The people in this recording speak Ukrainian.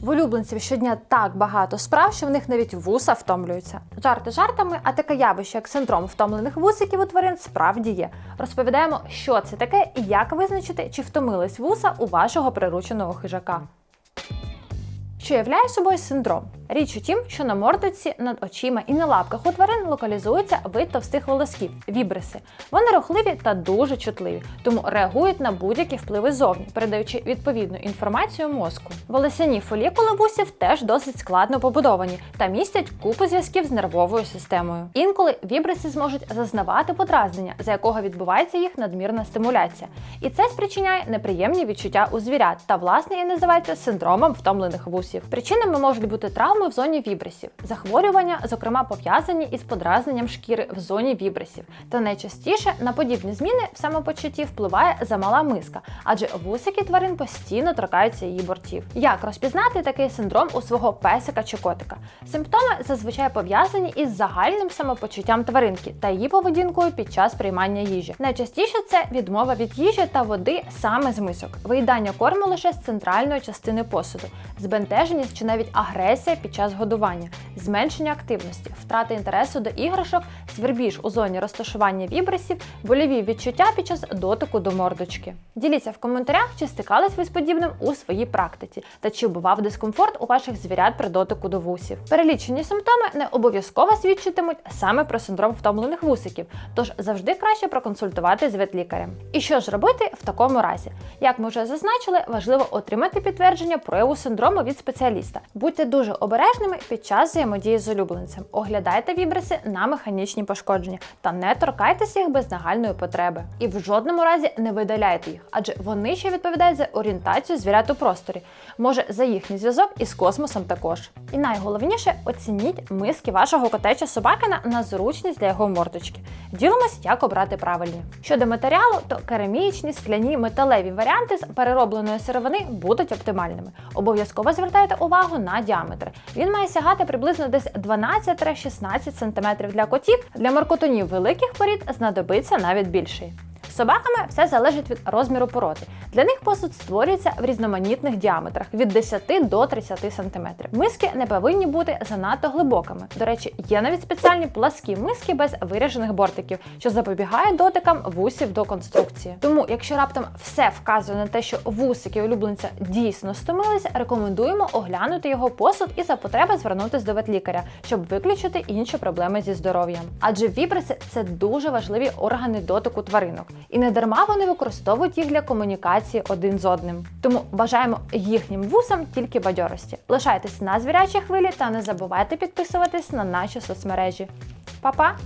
В улюбленців щодня так багато справ, що в них навіть вуса втомлюються. Жарти жартами, а таке явище, як синдром втомлених вусиків у тварин, справді є. Розповідаємо, що це таке і як визначити, чи втомились вуса у вашого прирученого хижака. Що являє собою синдром? Річ у тім, що на мордочці, над очима і на лапках у тварин локалізується вид товстих волосків вібриси. Вони рухливі та дуже чутливі, тому реагують на будь-які впливи зовні, передаючи відповідну інформацію мозку. Волосяні фолікули вусів теж досить складно побудовані та містять купу зв'язків з нервовою системою. Інколи вібриси зможуть зазнавати подразнення, за якого відбувається їх надмірна стимуляція. І це спричиняє неприємні відчуття у звірят та, власне, і називається синдромом втомлених вусів. Причинами можуть бути травми в зоні вібрисів, захворювання, зокрема пов'язані із подразненням шкіри в зоні вібрисів. Та найчастіше на подібні зміни в самопочутті впливає замала миска, адже вусики тварин постійно торкаються її бортів. Як розпізнати такий синдром у свого песика чи котика? Симптоми зазвичай пов'язані із загальним самопочуттям тваринки та її поведінкою під час приймання їжі. Найчастіше це відмова від їжі та води саме з мисок, виїдання корму лише з центральної частини посуду, збентеженість чи навіть агресія під час годування, зменшення активності, втрата інтересу до іграшок, свербіж у зоні розташування вібрисів, больові відчуття під час дотику до мордочки. Діліться в коментарях, чи стикались ви з подібним у своїй практиці, та чи бував дискомфорт у ваших звірят при дотику до вусів. Перелічені симптоми не обов'язково свідчитимуть саме про синдром втомлених вусиків, тож завжди краще проконсультувати з ветлікарем. І що ж робити в такому разі? Як ми вже зазначили, важливо отримати підтвердження прояву синдрому від спеціаліста. Будьте дуже обережними під час взаємодії з улюбленцем. Оглядайте вібриси на механічні пошкодження та не торкайтеся їх без нагальної потреби. І в жодному разі не видаляйте їх, адже вони ще відповідають за орієнтацію звірят у просторі, може за їхній зв'язок із космосом також. І найголовніше оцініть миски вашого кота чи собакина на зручність для його мордочки. Ділимось, як обрати правильні. Щодо матеріалу, то керамічні, скляні, металеві варіанти з переробленої сировини будуть оптимальними. Обов'язково звертайте увагу на діаметр. Він має сягати приблизно десь 12-16 см для котів. Для моркотонів великих порід знадобиться навіть більший. Собаками все залежить від розміру породи. Для них посуд створюється в різноманітних діаметрах від 10 до 30 см. Миски не повинні бути занадто глибокими. До речі, є навіть спеціальні пласкі миски без виріжених бортиків, що запобігає дотикам вусів до конструкції. Тому, якщо раптом все вказує на те, що вусики улюбленця дійсно стомилися, рекомендуємо оглянути його посуд і за потреби звернутися до ветлікаря, щоб виключити інші проблеми зі здоров'ям. Адже вібриси це дуже важливі органи дотику тваринок, і не дарма вони використовують їх для комунікації один з одним. Тому бажаємо їхнім вусам тільки бадьорості. Лишайтесь на звірячій хвилі та не забувайте підписуватись на наші соцмережі. Па-па!